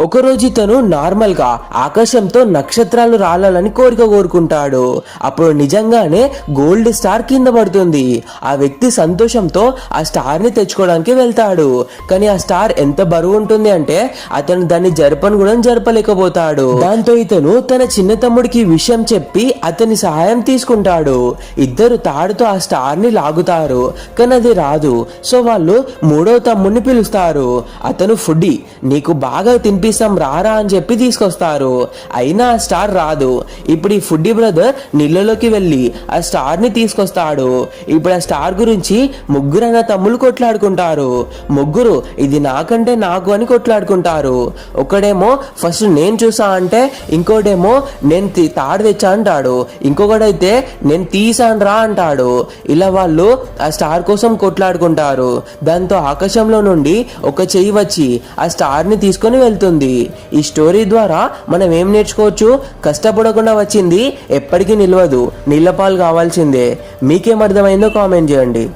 ఒకరోజు ఇతను నార్మల్గా ఆకాశంతో నక్షత్రాలు రాలాలని కోరిక కోరుకుంటాడు. అప్పుడు నిజంగానే గోల్డ్ స్టార్ కింద పడుతుంది. ఆ వ్యక్తి సంతోషంతో ఆ స్టార్ని తెచ్చుకోవడానికి వెళ్తాడు. కానీ ఆ స్టార్ ఎంత బరువు ఉంటుంది అంటే అతను దాన్ని జరపను కూడా జరపలేకపోతాడు. దాంతో ఇతను తన చిన్న తమ్ముడికి విషయం చెప్పి అతని సహాయం తీసుకుంటాడు. ఇద్దరు తాడుతో ఆ స్టార్ని లాగుతారు. కానీ అది రాదు. సో వాళ్ళు మూడో తమ్ముడిని పిలుస్తారు. అతను ఫుడ్డి నీకు బాగా తినిపిస్తాం రారా అని చెప్పి తీసుకొస్తారు. అయినా ఆ స్టార్ రాదు. ఇప్పుడు ఈ ఫుడ్డీ బ్రదర్ నీళ్ళలోకి వెళ్ళి ఆ స్టార్ని తీసుకొస్తాడు. ఇప్పుడు ఆ స్టార్ గురించి ముగ్గురు అన్న తమ్ముళ్ళు కొట్లాడుకుంటారు. ముగ్గురు ఇది నాకంటే నాకు అని కొట్లాడుకుంటారు. ఒకడేమో ఫస్ట్ నేను చూసా అంటే ఇంకోటేమో నేను తాడు తెచ్చా అంటాడు. ఇంకొకడైతే నేను తీసాను రా అంటాడు. ఇలా వాళ్ళు ఆ స్టార్ కోసం కొట్లాడుకుంటారు. దాంతో ఆకాశంలో నుండి ఒక చెయ్యి వచ్చి ఆ స్టార్ని తీసుకొని వెళ్తుంది. ఈ స్టోరీ ద్వారా మనం ఏం నేర్చుకోవచ్చు? కష్టపడకుండా వచ్చింది ఎప్పటికీ నిలవదు. నీళ్ళపాలు కావాల్సిందే. మీకేం అర్థమైందో కామెంట్ చేయండి.